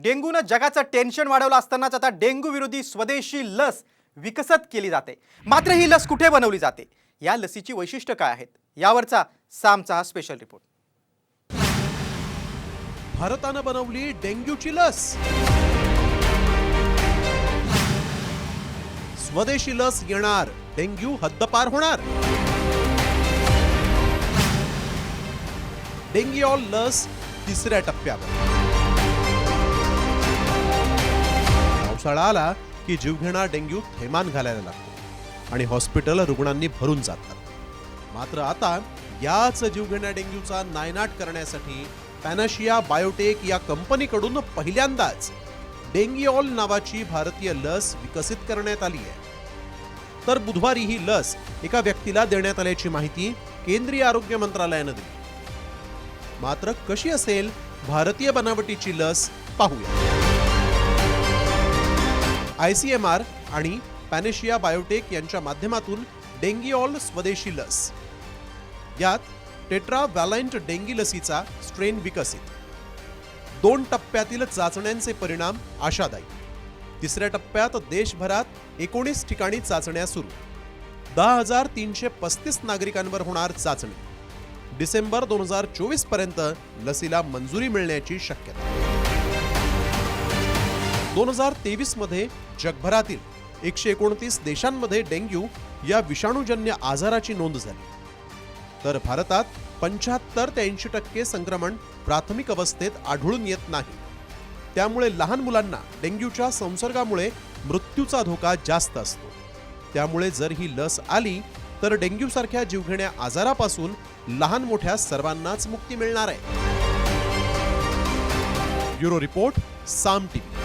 डेंग्यूनं जगाचं टेन्शन वाढवलं असतानाच आता डेंग्यू विरोधी स्वदेशी लस विकसित केली जाते. मात्र ही लस कुठे बनवली जाते? या लसीची वैशिष्ट्य काय आहेत? यावरचा सामचा हा स्पेशल रिपोर्ट भारतानं बनवली डेंग्यूची लस. स्वदेशी लस येणार. डेंग्यू हद्दपार होणार. डेंग्यूऑल लस तिसऱ्या टप्प्यावर. सळा आला की जीवघेणा डेंग्यू थैमान घालायला लागतो आणि हॉस्पिटल रुग्णांनी भरून जातात. मात्र आता याच जीवघेणा डेंग्यूचा नायनाट करण्यासाठी पॅनाशिया बायोटेक या कंपनीकडून पहिल्यांदाच डेंगिऑल नावाची भारतीय लस विकसित करण्यात आली आहे. तर बुधवारी ही लस एका व्यक्तीला देण्यात आल्याची माहिती केंद्रीय आरोग्य मंत्रालयानं दिली. मात्र कशी असेल भारतीय बनावटीची लस पाहूया. आय सी एम आर आणि पॅनेशिया बायोटेक यांच्या माध्यमातून डेंगिऑल स्वदेशी लस. यात टेट्रा व्हॅलायंट डेंगी लसीचा स्ट्रेन विकसित. दोन टप्प्यातील चाचण्यांचे परिणाम आशादायी. तिसऱ्या टप्प्यात देशभरात एकोणीस ठिकाणी चाचण्या सुरू. दहा हजार तीनशे पस्तीस नागरिकांवर होणार चाचणी. डिसेंबर दोन हजार चोवीसपर्यंत लसीला मंजुरी मिळण्याची शक्यता. दोन हजार तेवीसमध्ये जगभरातील एकशे एकोणतीस देशांमध्ये डेंग्यू या विषाणूजन्य आजाराची नोंद झाली. तर भारतात पंच्याहत्तर ते ऐंशी टक्के संक्रमण प्राथमिक अवस्थेत आढळून येत नाही. त्यामुळे लहान मुलांना डेंग्यूच्या संसर्गामुळे मृत्यूचा धोका जास्त असतो. त्यामुळे जर ही लस आली तर डेंग्यूसारख्या जीवघेण्या आजारापासून लहान मोठ्या सर्वांनाच मुक्ती मिळणार आहे. Bureau report Saam TV.